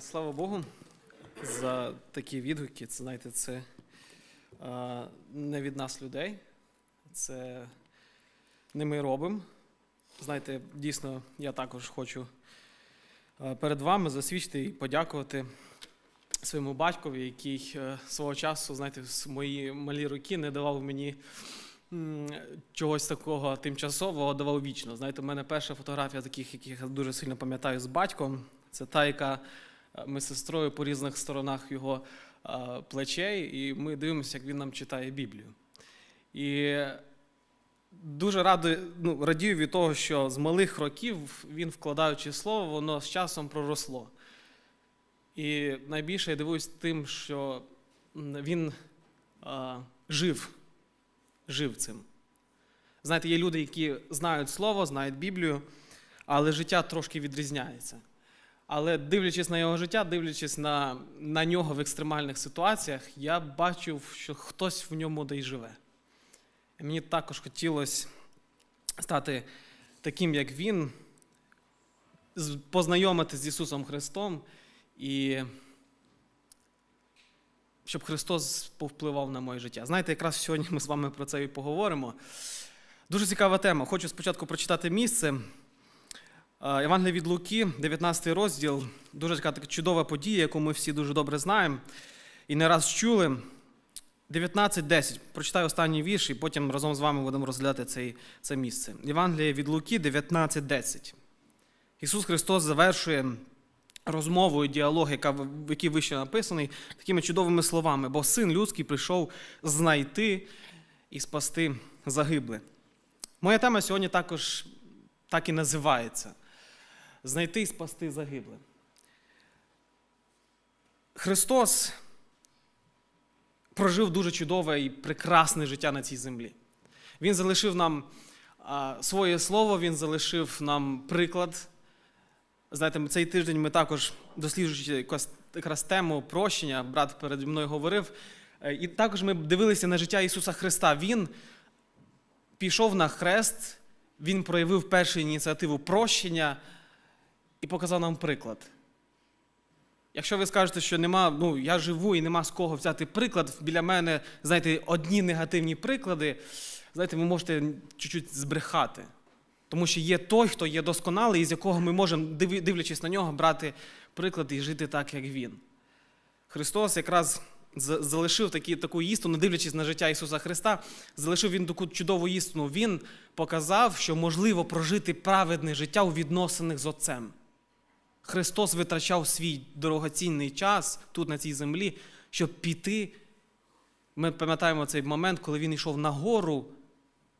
Слава Богу за такі відгуки. Це знаєте, це не від нас людей. Це не ми робимо. Знаєте, дійсно, я також хочу перед вами засвідчити і подякувати своєму батькові, який е, свого часу, знаєте, в мої малі роки не давав мені чогось такого тимчасового, давав вічно. Знаєте, у мене перша фотографія таких, яких я дуже сильно пам'ятаю з батьком. Це та, яка ми з сестрою по різних сторонах його е, плечей, і ми дивимося, як він нам читає Біблію. І дуже радий, ну, радію від того, що з малих років він, вкладаючи слово, воно з часом проросло. І найбільше я дивуюсь тим, що він а, жив, жив цим. Знаєте, є люди, які знають слово, знають Біблію, але життя трошки відрізняється. Але дивлячись на його життя, дивлячись на, на нього в екстремальних ситуаціях, я бачив, що хтось в ньому де й живе. І мені також хотілося стати таким, як він, познайомитися з Ісусом Христом і щоб Христос повпливав на моє життя. Знаєте, якраз сьогодні ми з вами про це і поговоримо. Дуже цікава тема. Хочу спочатку прочитати місце. Євангелія від Луки, 19 розділ. Дуже така, чудова подія, яку ми всі дуже добре знаємо і не раз чули. 19.10. Прочитаю останній вірш, і потім разом з вами будемо розглядати цей, це місце. Євангеліє від Луки, 19.10. Ісус Христос завершує розмову і діалог, яка, який вище написаний, такими чудовими словами: бо син людський прийшов знайти і спасти загибле. Моя тема сьогодні також так і називається: знайти і спасти загибле. Христос прожив дуже чудове і прекрасне життя на цій землі. Він залишив нам своє слово, він залишив нам приклад. Знаєте, цей тиждень ми також досліджуючи якраз тему прощення, брат переді мною говорив. е, І також ми дивилися на життя Ісуса Христа. Він пішов на хрест, Він проявив першу ініціативу прощення і показав нам приклад. Якщо ви скажете, що нема, ну я живу і нема з кого взяти приклад, біля мене, знаєте, одні негативні приклади, знаєте, ви можете чуть-чуть збрехати. Тому що є той, хто є досконалий, з якого ми можемо, дивлячись на нього, брати приклад і жити так, як він. Христос якраз залишив такі, таку істину, дивлячись на життя Ісуса Христа, залишив він таку чудову істину. Він показав, що можливо прожити праведне життя у відносинах з Отцем. Христос витрачав свій дорогоцінний час тут, на цій землі, щоб піти. Ми пам'ятаємо цей момент, коли він йшов на гору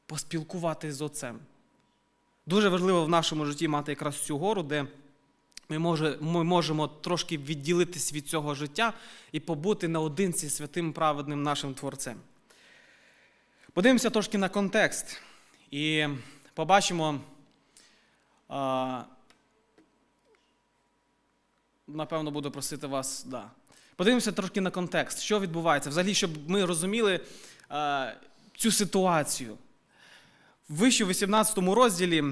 поспілкуватися з Отцем. Дуже важливо в нашому житті мати якраз цю гору, де ми, може, ми можемо трошки відділитись від цього життя і побути наодинці святим праведним нашим Творцем. Подивимося трошки на контекст і побачимо. Напевно, буду просити вас. Да. Подивимося трошки на контекст, що відбувається, взагалі, щоб ми розуміли а, цю ситуацію. Вище в 18 розділі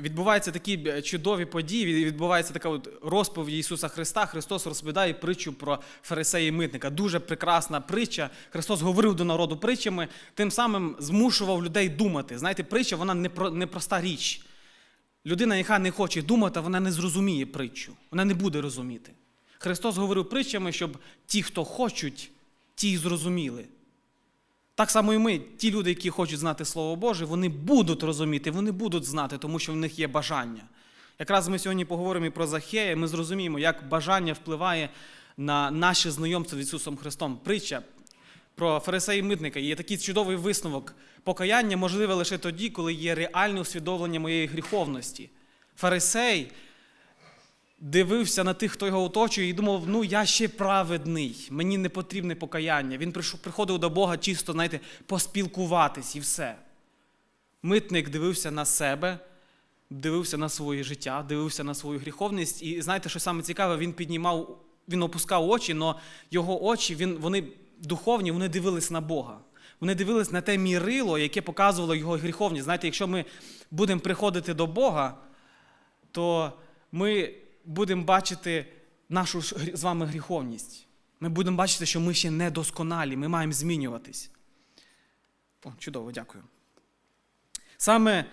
відбуваються такі чудові події, відбувається така от розповідь Ісуса Христа. Христос розповідає притчу про фарисея і митника. Дуже прекрасна притча. Христос говорив до народу притчами, тим самим змушував людей думати. Знаєте, притча вона не про- непроста річ. Людина, яка не хоче думати, вона не зрозуміє притчу, вона не буде розуміти. Христос говорив притчами, щоб ті, хто хочуть, ті й зрозуміли. Так само і ми, ті люди, які хочуть знати Слово Боже, вони будуть розуміти, вони будуть знати, тому що в них є бажання. Якраз ми сьогодні поговоримо і про Захея, ми зрозуміємо, як бажання впливає на наше знайомство з Ісусом Христом. Притча про фарисея і митника є такий чудовий висновок. Покаяння можливе лише тоді, коли є реальне усвідомлення моєї гріховності. Фарисей дивився на тих, хто його оточує, і думав, ну я ще праведний, мені не потрібне покаяння. Він приходив до Бога чисто, знаєте, поспілкуватись і все. Митник дивився на себе, дивився на своє життя, дивився на свою гріховність. І знаєте, що саме цікаве, він піднімав, він опускав очі, але його очі, він, вони духовні, вони дивились на Бога. Вони дивились на те мірило, яке показувало його гріховність. Знаєте, якщо ми будемо приходити до Бога, то ми будемо бачити нашу з вами гріховність. Ми будемо бачити, що ми ще не досконалі, ми маємо змінюватись. О, чудово, дякую. Саме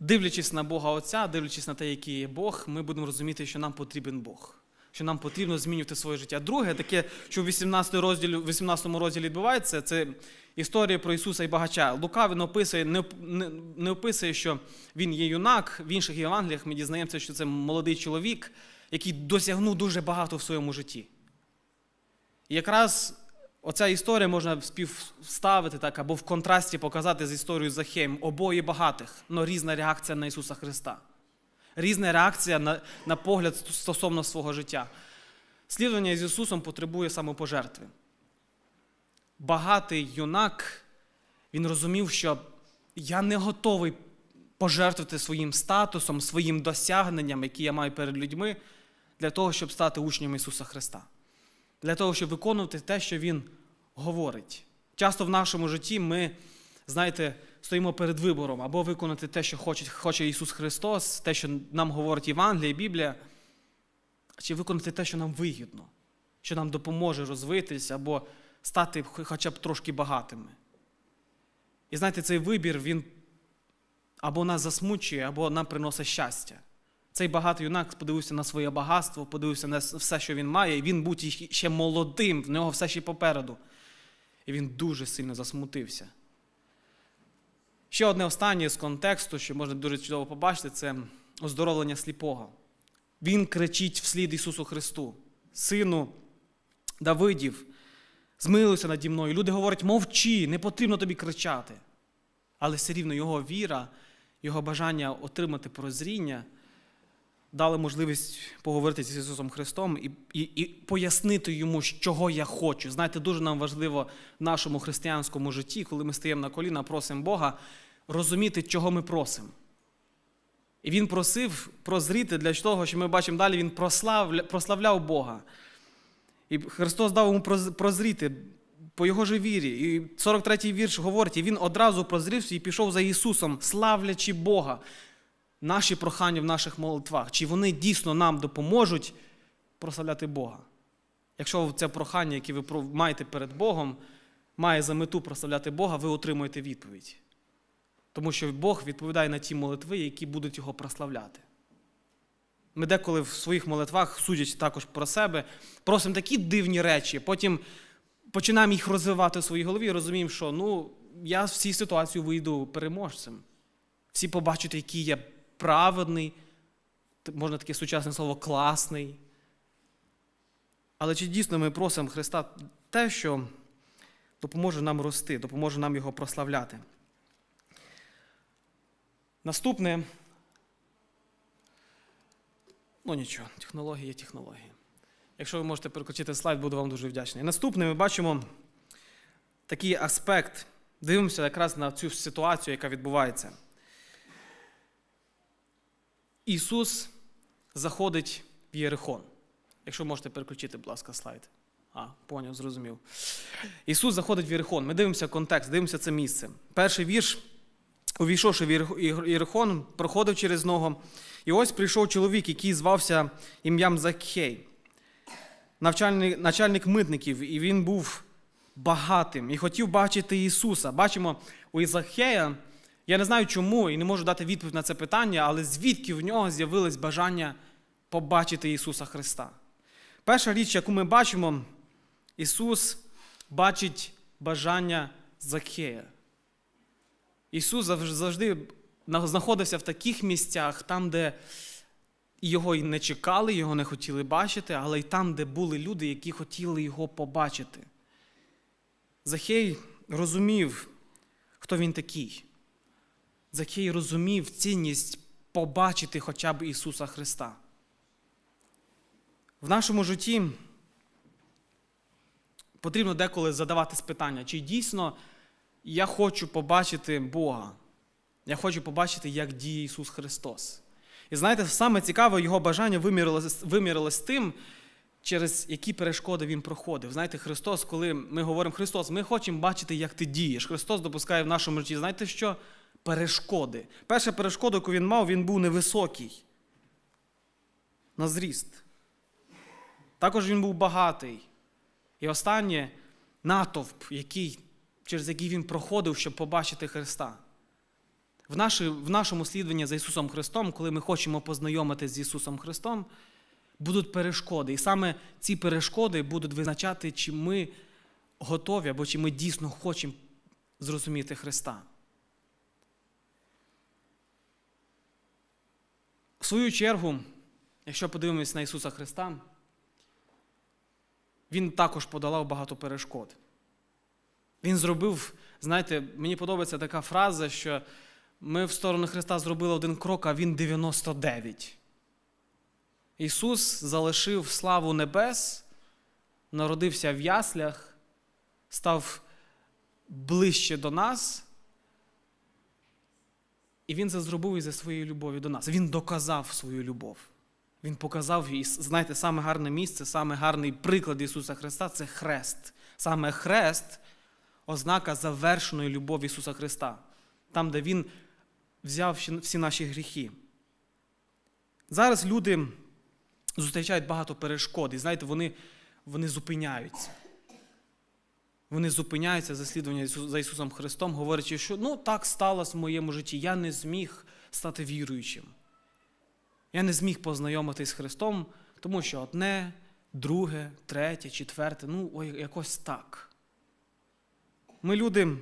дивлячись на Бога Отця, дивлячись на те, який є Бог, ми будемо розуміти, що нам потрібен Бог. Що нам потрібно змінювати своє життя. Друге, таке, що в 18 розділі, 18 розділі відбувається, це історія про Ісуса і багача. Лука він описує, не, не, не описує, що він є юнак. В інших Євангеліях ми дізнаємося, що це молодий чоловік, який досягнув дуже багато в своєму житті. І якраз оця історія можна співставити так, або в контрасті показати з історією Захеєм. Обоє багатих, але різна реакція на Ісуса Христа. Різна реакція на, на погляд стосовно свого життя. Слідування з Ісусом потребує самопожертви. Багатий юнак, він розумів, що я не готовий пожертвувати своїм статусом, своїм досягненням, які я маю перед людьми, для того, щоб стати учнем Ісуса Христа. Для того, щоб виконувати те, що Він говорить. Часто в нашому житті ми, знаєте, стоїмо перед вибором або виконати те, що хоче, хоче Ісус Христос, те, що нам говорить Євангелія Біблія, чи виконати те, що нам вигідно, що нам допоможе розвитися або стати хоча б трошки багатими. І знаєте, цей вибір, він або нас засмучує, або нам приносить щастя. Цей багатий юнак подивився на своє багатство, подивився на все, що він має, і він був ще молодим, в нього все ще попереду. І він дуже сильно засмутився. Ще одне останнє з контексту, що можна дуже чудово побачити, це оздоровлення сліпого. Він кричить вслід Ісусу Христу, Сину Давидів, змилуйся наді мною. Люди говорять, мовчи, не потрібно тобі кричати. Але все рівно його віра, його бажання отримати прозріння дали можливість поговорити з Ісусом Христом і, і, і пояснити йому, чого я хочу. Знаєте, дуже нам важливо в нашому християнському житті, коли ми стаємо на коліна, просимо Бога, розуміти, чого ми просимо. І він просив прозріти для того, що ми бачимо далі, він прославля, прославляв Бога. І Христос дав йому прозріти по його же вірі. І 43-й вірш говорить, і він одразу прозрівся і пішов за Ісусом, славлячи Бога. Наші прохання в наших молитвах, чи вони дійсно нам допоможуть прославляти Бога. Якщо це прохання, яке ви маєте перед Богом, має за мету прославляти Бога, ви отримуєте відповідь. Тому що Бог відповідає на ті молитви, які будуть його прославляти. Ми деколи в своїх молитвах, судячи також про себе, просимо такі дивні речі, потім починаємо їх розвивати в своїй голові і розуміємо, що ну, я в цій ситуації вийду переможцем. Всі побачать, який я праведний, можна таке сучасне слово класний. Але чи дійсно ми просимо Христа те, що допоможе нам рости, допоможе нам його прославляти? Наступне. Ну нічого, технології є технології. Якщо ви можете переключити слайд, буду вам дуже вдячний. Наступне ми бачимо такий аспект. Дивимося якраз на цю ситуацію, яка відбувається. Ісус заходить в Єрихон. Якщо можете переключити, будь ласка, слайд. А, поняв, зрозумів. Ісус заходить в Єрихон. Ми дивимося контекст, дивимося це місце. Перший вірш, увійшовши в Єрих- Єрихон, проходив через нього. І ось прийшов чоловік, який звався ім'ям Закхей, навчальник, начальник митників, і він був багатим і хотів бачити Ісуса. Бачимо, у Закхея, я не знаю чому і не можу дати відповідь на це питання, але звідки в нього з'явилось бажання побачити Ісуса Христа. Перша річ, яку ми бачимо, Ісус бачить бажання Закхея. Ісус завжди знаходився в таких місцях, там, де його і не чекали, його не хотіли бачити, але й там, де були люди, які хотіли його побачити. Захей розумів, хто він такий. Захей розумів цінність побачити хоча б Ісуса Христа. В нашому житті потрібно деколи задаватись питання, чи дійсно я хочу побачити Бога. Я хочу побачити, як діє Ісус Христос. І знаєте, саме цікаве, його бажання вимірилось тим, через які перешкоди він проходив. Знаєте, Христос, коли ми говоримо Христос, ми хочемо бачити, як ти дієш. Христос допускає в нашому житті, знаєте що? Перешкоди. Перша перешкода, яку він мав, він був невисокий. На зріст. Також він був багатий. І останнє натовп, який, через який він проходив, щоб побачити Христа. В, наші, в нашому слідуванні за Ісусом Христом, коли ми хочемо познайомитися з Ісусом Христом, будуть перешкоди. І саме ці перешкоди будуть визначати, чи ми готові або чи ми дійсно хочемо зрозуміти Христа. В свою чергу, якщо подивимось на Ісуса Христа, Він також подолав багато перешкод. Він зробив, знаєте, мені подобається така фраза, що ми в сторону Христа зробили один крок, а Він 99. Ісус залишив славу небес, народився в яслях, став ближче до нас. І Він це зробив із-за своєї любові до нас. Він доказав свою любов. Він показав, і знаєте, саме гарне місце, саме гарний приклад Ісуса Христа це хрест. Саме хрест ознака завершеної любові Ісуса Христа, там, де Він взяв всі наші гріхи. Зараз люди зустрічають багато перешкод, і знаєте, вони, вони зупиняються. Вони зупиняються за слідування за Ісусом Христом, говорячи, що ну так сталося в моєму житті, я не зміг стати віруючим. Я не зміг познайомитись з Христом, тому що одне, друге, третє, четверте, ну, ой, якось так. Ми люди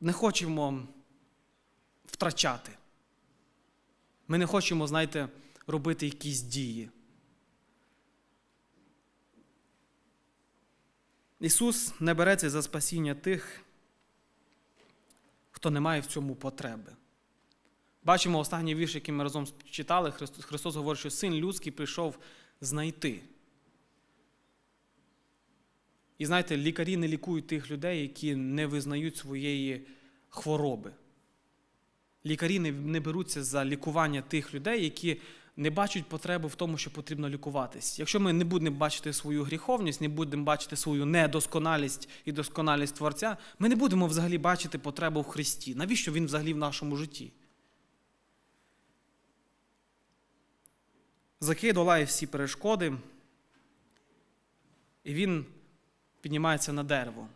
не хочемо втрачати. Ми не хочемо, знаєте, робити якісь дії. Ісус не береться за спасіння тих, хто не має в цьому потреби. Бачимо останній вірш, який ми разом читали. Христос, Христос говорить, що син людський прийшов знайти. І знаєте, лікарі не лікують тих людей, які не визнають своєї хвороби. Лікарі не, беруться за лікування тих людей, які не бачать потреби в тому, що потрібно лікуватись. Якщо ми не будемо бачити свою гріховність, не будемо бачити свою недосконалість і досконалість Творця, ми не будемо взагалі бачити потребу в Христі. Навіщо Він взагалі в нашому житті? Закей долає всі перешкоди, і він піднімається на дерево,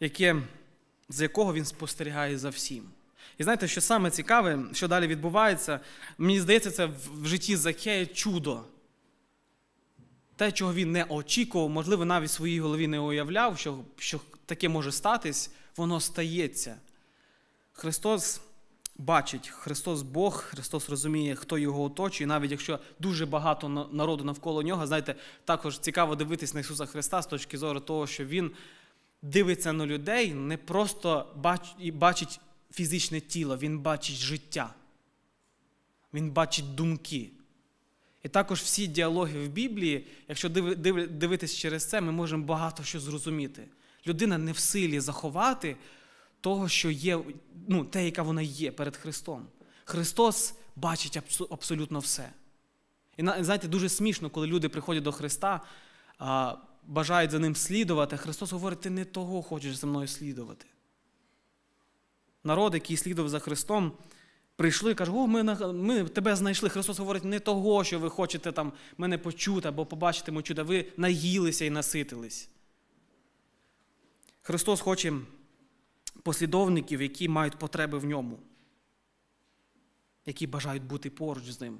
яке, з якого він спостерігає за всім. І знаєте, що саме цікаве, що далі відбувається, мені здається, це в житті Закея чудо. Те, чого він не очікував, можливо, навіть в своїй голові не уявляв, що, що таке може статись, воно стається. Христос бачить, Христос Бог, Христос розуміє, хто його оточує, навіть якщо дуже багато народу навколо нього, знаєте, також цікаво дивитись на Ісуса Христа з точки зору того, що Він дивиться на людей, не просто бачить фізичне тіло, Він бачить життя. Він бачить думки. І також всі діалоги в Біблії, якщо дивитись через це, ми можемо багато що зрозуміти. Людина не в силі заховати того, що є, ну, те, яка вона є перед Христом. Христос бачить абсолютно все. І знаєте, дуже смішно, коли люди приходять до Христа, бажають за ним слідувати, Христос говорить, ти не того хочеш за мною слідувати. Народ, який слідував за Христом, прийшли і кажуть, о, ми ми тебе знайшли. Христос говорить, не того, що ви хочете там мене почути або побачити мою чудо, ви наїлися і наситились. Христос хоче послідовників, які мають потреби в ньому, які бажають бути поруч з ним.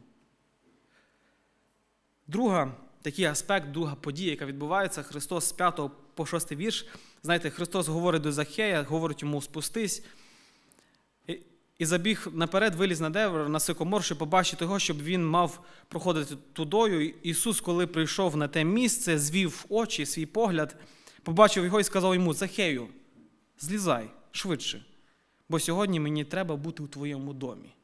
Друга, такий аспект, друга подія, яка відбувається, Христос з 5 по 6 вірш. Знаєте, Христос говорить до Захея, говорить йому спустись. І забіг наперед, виліз на дерево, на сикомор, щоб побачити його, щоб він мав проходити тудою. Ісус, коли прийшов на те місце, звів очі, свій погляд, побачив його і сказав йому: Захею, злізай швидше, бо сьогодні мені треба бути у твоєму домі.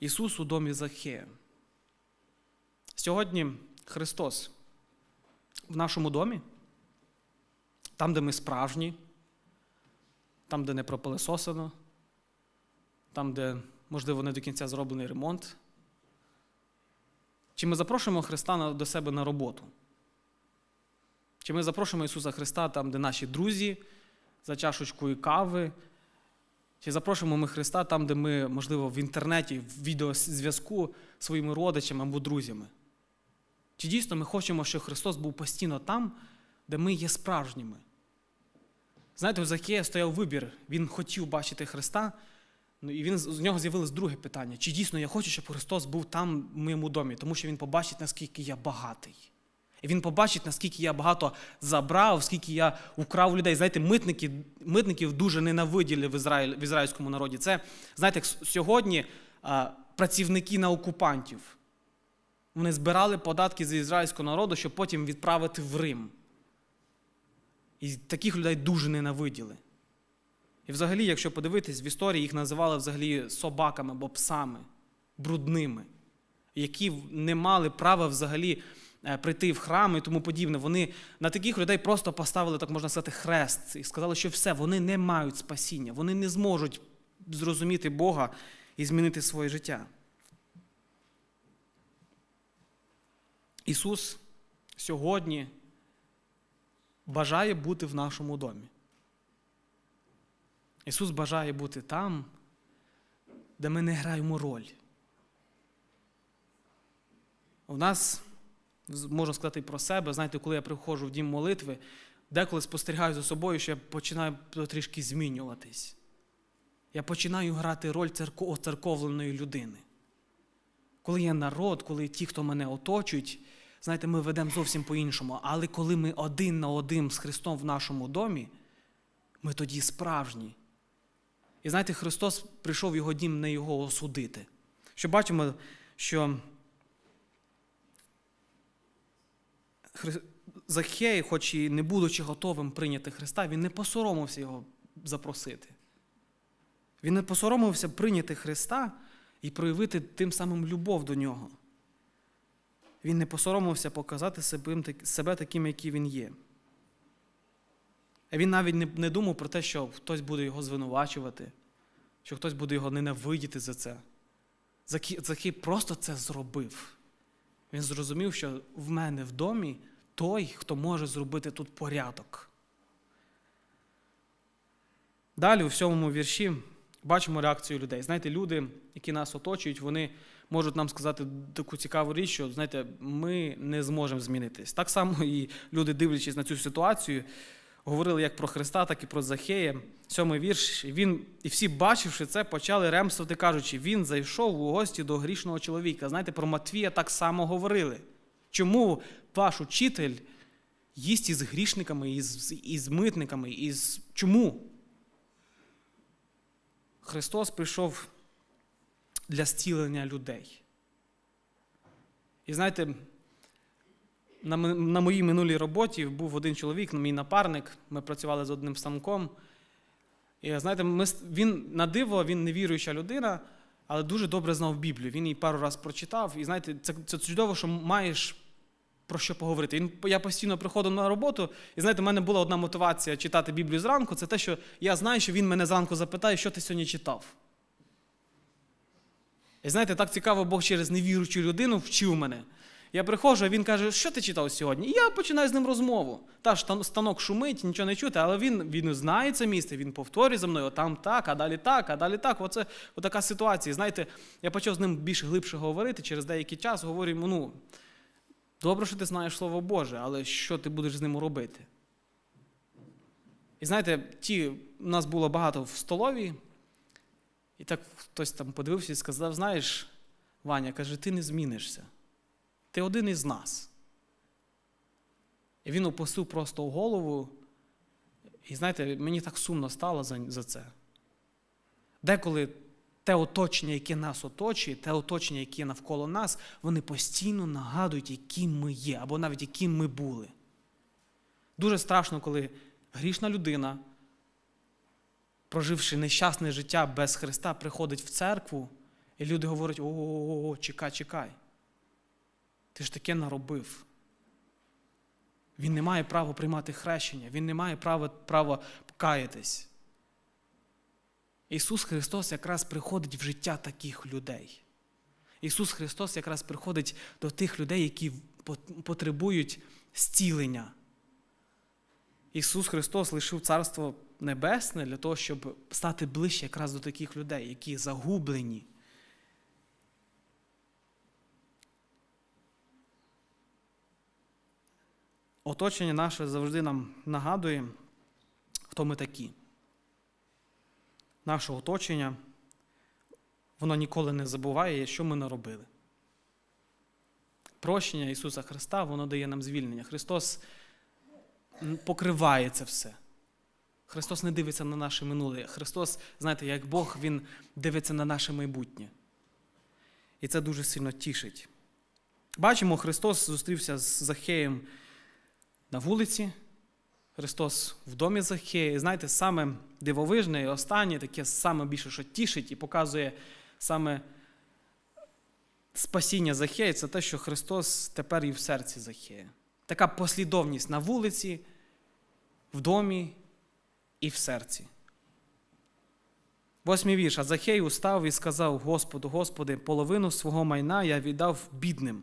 Ісус у домі Захея. Сьогодні Христос в нашому домі, там, де ми справжні, там, де не пропилесосено, там, де, можливо, не до кінця зроблений ремонт. Чи ми запрошуємо Христа до себе на роботу? Чи ми запрошуємо Ісуса Христа там, де наші друзі, за чашечкою кави? Чи запрошуємо ми Христа там, де ми, можливо, в інтернеті, в відеозв'язку зі своїми родичами або друзями? Чи дійсно ми хочемо, щоб Христос був постійно там, де ми є справжніми? Знаєте, у Закея стояв вибір, він хотів бачити Христа, ну і він, з нього з'явилось друге питання: чи дійсно я хочу, щоб Христос був там в моєму домі, тому що Він побачить, наскільки я багатий. І він побачить, наскільки я багато забрав, скільки я украв людей. Знаєте, митники, митників дуже ненавиділи в, Ізраїль, в ізраїльському народі. Це, знаєте, сьогодні а, працівники на окупантів. Вони збирали податки з ізраїльського народу, щоб потім відправити в Рим. І таких людей дуже ненавиділи. І взагалі, якщо подивитись, в історії їх називали взагалі собаками або псами, брудними, які не мали права взагалі е, прийти в храм і тому подібне. Вони на таких людей просто поставили, так можна сказати, хрест і сказали, що все, вони не мають спасіння, вони не зможуть зрозуміти Бога і змінити своє життя. Ісус сьогодні бажає бути в нашому домі. Ісус бажає бути там, де ми не граємо роль. У нас, можу сказати про себе, знаєте, коли я приходжу в дім молитви, деколи спостерігаю за собою, що я починаю трішки змінюватись. Я починаю грати роль церко- оцерковленої людини. Коли є народ, коли ті, хто мене оточують, знаєте, ми ведемо зовсім по-іншому. Але коли ми один на один з Христом в нашому домі, ми тоді справжні. І знаєте, Христос прийшов його дім не його осудити. Що бачимо, що Захей, хоч і не будучи готовим прийняти Христа, він не посоромився його запросити. Він не посоромився прийняти Христа і проявити тим самим любов до нього. Він не посоромився показати себе, таким, який він є. Він навіть не, думав про те, що хтось буде його звинувачувати, що хтось буде його ненавидіти за це. Закій просто це зробив. Він зрозумів, що в мене в домі той, хто може зробити тут порядок. Далі у сьомому вірші бачимо реакцію людей. Знаєте, люди, які нас оточують, вони можуть нам сказати таку цікаву річ, що знаєте, ми не зможемо змінитись. Так само і люди, дивлячись на цю ситуацію, говорили як про Христа, так і про Захея. Сьомий вірш. Він, і всі, бачивши це, почали ремствувати, кажучи, він зайшов у гості до грішного чоловіка. Знаєте, про Матвія так само говорили. Чому ваш учитель їсть із грішниками, із, із митниками? Із... Чому? Христос прийшов для зцілення людей. І знаєте, на, на моїй минулій роботі був один чоловік, мій напарник, ми працювали з одним станком. І знаєте, ми, він на диво, він невіруюча людина, але дуже добре знав Біблію. Він її пару разів прочитав. І знаєте, це, це чудово, що маєш про що поговорити. Він, я постійно приходив на роботу, і знаєте, в мене була одна мотивація читати Біблію зранку, це те, що я знаю, що він мене зранку запитає, що ти сьогодні читав. І знаєте, так цікаво, Бог через невіруючу людину вчив мене. Я приходжу, а він каже, що ти читав сьогодні? І я починаю з ним розмову. Та штан- станок шумить, нічого не чути, але він, він знає це місце, він повторює за мною, там так, а далі так, а далі так. Оце отака ситуація. Знаєте, я почав з ним більш глибше говорити, через деякий час говорю йому, ну, добре, що ти знаєш Слово Боже, але що ти будеш з ним робити? І знаєте, ті, у нас було багато в столовій, і так хтось там подивився і сказав: знаєш, Ваня, каже, ти не змінишся. Ти один із нас. І він опустив просто в голову. І знаєте, мені так сумно стало за, за це. Деколи те оточення, яке нас оточує, те оточення, яке навколо нас, вони постійно нагадують, яким ми є, або навіть яким ми були. Дуже страшно, коли грішна людина, проживши нещасне життя без Христа, приходить в церкву, і люди говорять: о, чекай, чекай. Ти ж таке наробив. Він не має права приймати хрещення, він не має права, права покаятись. Ісус Христос якраз приходить в життя таких людей. Ісус Христос якраз приходить до тих людей, які потребують зцілення. Ісус Христос лишив царство Небесне для того, щоб стати ближче якраз до таких людей, які загублені. Оточення наше завжди нам нагадує, хто ми такі. Наше оточення, воно ніколи не забуває, що ми наробили. Прощення Ісуса Христа, воно дає нам звільнення. Христос покриває це все. Христос не дивиться на наше минуле. Христос, знаєте, як Бог, Він дивиться на наше майбутнє. І це дуже сильно тішить. Бачимо, Христос зустрівся з Захеєм на вулиці. Христос в домі Захея. І знаєте, саме дивовижне і останнє, таке саме більше, що тішить і показує саме спасіння Захея, це те, що Христос тепер і в серці Захея. Така послідовність на вулиці, в домі і в серці. Восьмий вірш. А Захей устав і сказав Господу, Господи, половину свого майна я віддав бідним.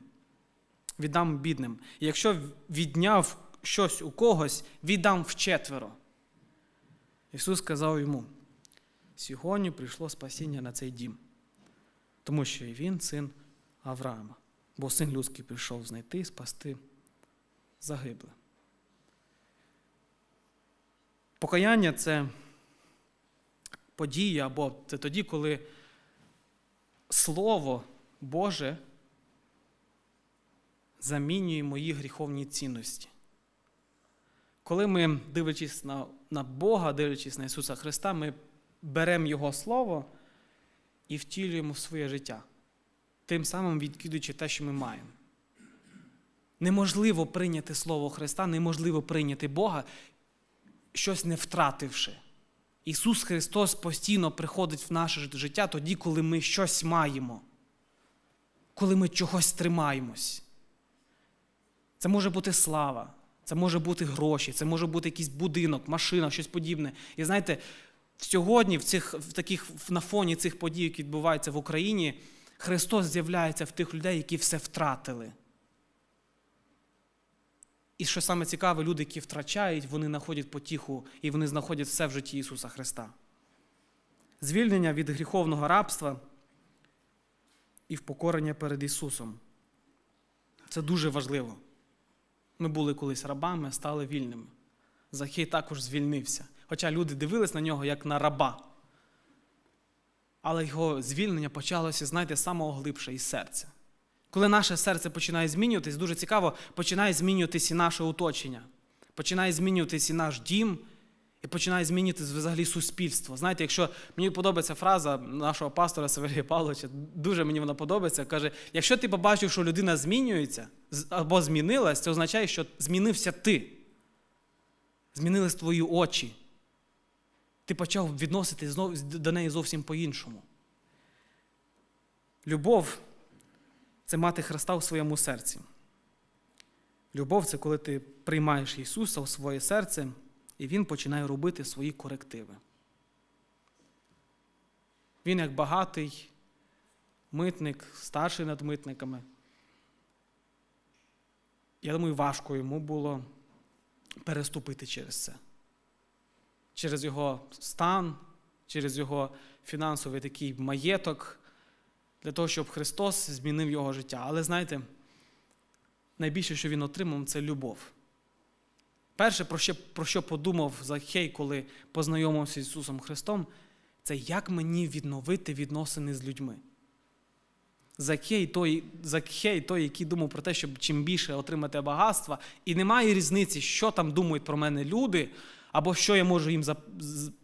Віддам бідним. І якщо відняв щось у когось, віддам вчетверо. Ісус сказав йому: сьогодні прийшло спасіння на цей дім, тому що і він син Авраама, бо син людський прийшов знайти спасти загибле. Покаяння це подія, або це тоді, коли Слово Боже замінює мої гріховні цінності. Коли ми, дивлячись на, на Бога, дивлячись на Ісуса Христа, ми беремо Його Слово і втілюємо в своє життя, тим самим відкидуючи те, що ми маємо. Неможливо прийняти Слово Христа, неможливо прийняти Бога, щось не втративши. Ісус Христос постійно приходить в наше життя тоді, коли ми щось маємо, коли ми чогось тримаємось. Це може бути слава, це може бути гроші, це може бути якийсь будинок, машина, щось подібне. І знаєте, сьогодні, в цих, в таких, на фоні цих подій, які відбуваються в Україні, Христос з'являється в тих людей, які все втратили. І що саме цікаве, люди, які втрачають, вони знаходять потіху і вони знаходять все в житті Ісуса Христа. Звільнення від гріховного рабства і впокорення перед Ісусом. Це дуже важливо. Ми були колись рабами, стали вільними. Захей також звільнився. Хоча люди дивились на нього як на раба. Але його звільнення почалося, знаєте, з самого глибше із серця. Коли наше серце починає змінюватись, дуже цікаво, починає змінюватись і наше оточення, починає змінюватись і наш дім, і починає змінюватись взагалі суспільство. Знаєте, якщо мені подобається фраза нашого пастора Северія Павловича, дуже мені вона подобається, каже: якщо ти побачив, що людина змінюється або змінилась, це означає, що змінився ти. Змінились твої очі. Ти почав відноситись до неї зовсім по-іншому. Любов це мати Христа у своєму серці. Любов це коли ти приймаєш Ісуса у своє серце, і Він починає робити свої корективи. Він, як багатий митник, старший над митниками. Я думаю, важко йому було переступити через це. Через його стан, через його фінансовий такий маєток для того, щоб Христос змінив його життя. Але знаєте, найбільше, що він отримав, це любов. Перше, про що про що подумав Захей, коли познайомився з Ісусом Христом, це як мені відновити відносини з людьми. Закхей той, Закхей той, який думав про те, щоб чим більше отримати багатства, і немає різниці, що там думають про мене люди, або що я можу їм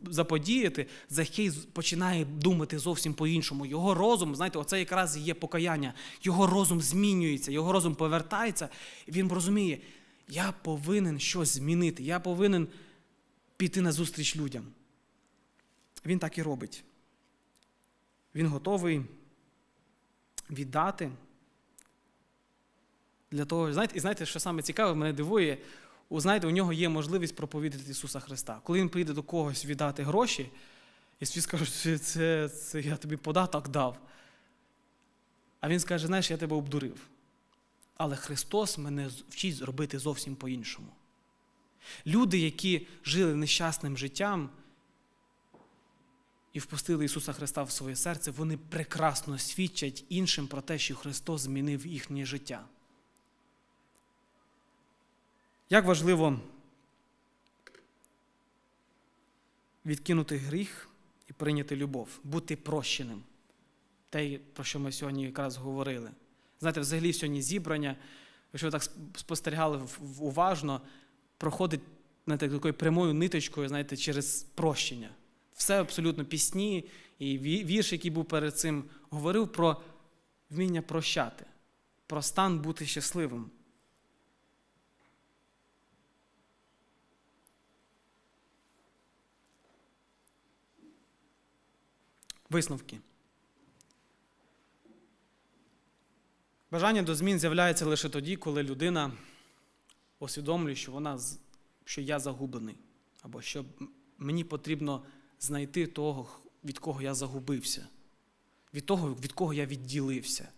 заподіяти, Захей починає думати зовсім по-іншому. Його розум, знаєте, оце якраз є покаяння. Його розум змінюється, його розум повертається, і він розуміє, я повинен щось змінити, я повинен піти на зустріч людям. Він так і робить. Він готовий віддати для того, знаєте, і знаєте, що саме цікаве, мене дивує, у, знаєте, у нього є можливість проповідати Ісуса Христа. Коли він прийде до когось віддати гроші, і свій скаже, що це, це я тобі податок дав. А він скаже, знаєш, я тебе обдурив. Але Христос мене вчить зробити зовсім по-іншому. Люди, які жили нещасним життям, і впустили Ісуса Христа в своє серце, вони прекрасно свідчать іншим про те, що Христос змінив їхнє життя. Як важливо відкинути гріх і прийняти любов, бути прощеним. Те, про що ми сьогодні якраз говорили. Знаєте, взагалі сьогодні зібрання, якщо ви так спостерігали уважно, проходить знаєте, такою прямою ниточкою, знаєте, через прощення. Все абсолютно пісні, і вірш, який був перед цим, говорив про вміння прощати, про стан бути щасливим. Висновки. Бажання до змін з'являється лише тоді, коли людина усвідомлює, що вона що я загублений, або що мені потрібно знайти того, від кого я загубився, від того, від кого я відділився.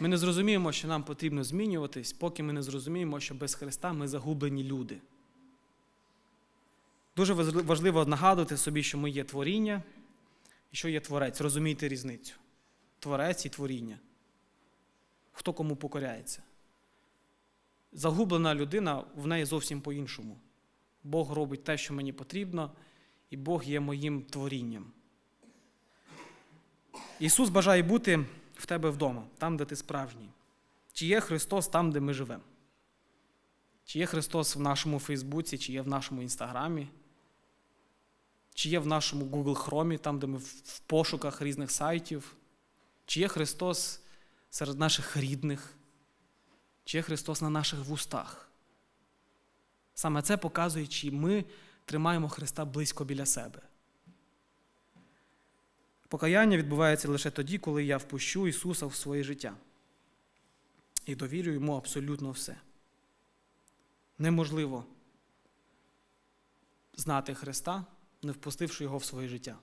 Ми не зрозуміємо, що нам потрібно змінюватись, поки ми не зрозуміємо, що без Христа ми загублені люди. Дуже важливо нагадувати собі, що ми є творіння і що є творець. Розумійте різницю. Творець і творіння. Хто кому покоряється. Загублена людина в неї зовсім по-іншому. Бог робить те, що мені потрібно, і Бог є моїм творінням. Ісус бажає бути в тебе вдома, там, де ти справжній. Чи є Христос там, де ми живемо? Чи є Христос в нашому Фейсбуці, чи є в нашому Інстаграмі, чи є в нашому Google Chrome, там, де ми в пошуках різних сайтів, чи є Христос серед наших рідних, чи є Христос на наших вустах. Саме це показує, чи ми тримаємо Христа близько біля себе. Покаяння відбувається лише тоді, коли я впущу Ісуса в своє життя і довірю йому абсолютно все. Неможливо знати Христа, не впустивши Його в своє життя.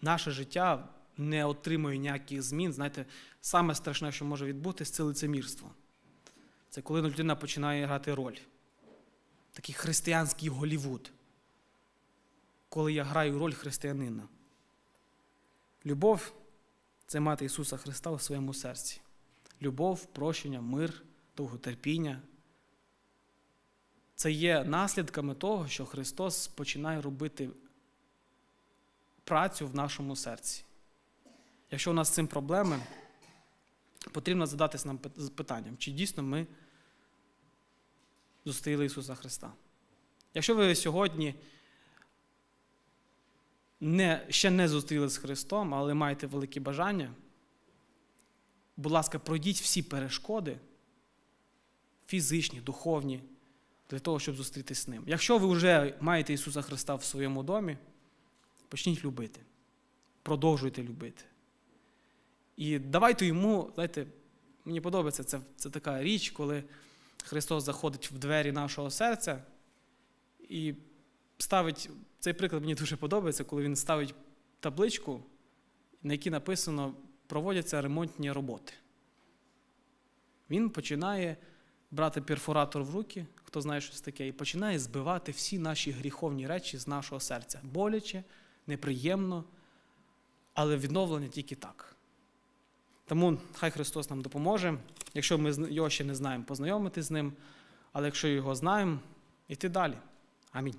Наше життя не отримує ніяких змін. Знаєте, саме страшне, що може відбутися, це лицемірство. Це коли людина починає грати роль. Такий християнський Голівуд. Коли я граю роль християнина. Любов це мати Ісуса Христа у своєму серці. Любов, прощення, мир, довготерпіння. Це є наслідками того, що Христос починає робити працю в нашому серці. Якщо у нас з цим проблеми, потрібно задатись нам пит- питанням, чи дійсно ми зустріли Ісуса Христа. Якщо ви сьогодні не, ще не зустріли з Христом, але маєте великі бажання, будь ласка, пройдіть всі перешкоди, фізичні, духовні, для того, щоб зустрітися з ним. Якщо ви вже маєте Ісуса Христа в своєму домі, почніть любити. Продовжуйте любити. І давайте йому, знаєте, мені подобається це, це така річ, коли Христос заходить в двері нашого серця і ставить, цей приклад мені дуже подобається, коли він ставить табличку, на якій написано проводяться ремонтні роботи. Він починає брати перфоратор в руки, хто знає, щось таке, і починає збивати всі наші гріховні речі з нашого серця. Боляче, неприємно, але відновлення тільки так. Тому хай Христос нам допоможе. Якщо ми його ще не знаємо, познайомитись з ним, але якщо його знаємо, іти далі. Амінь.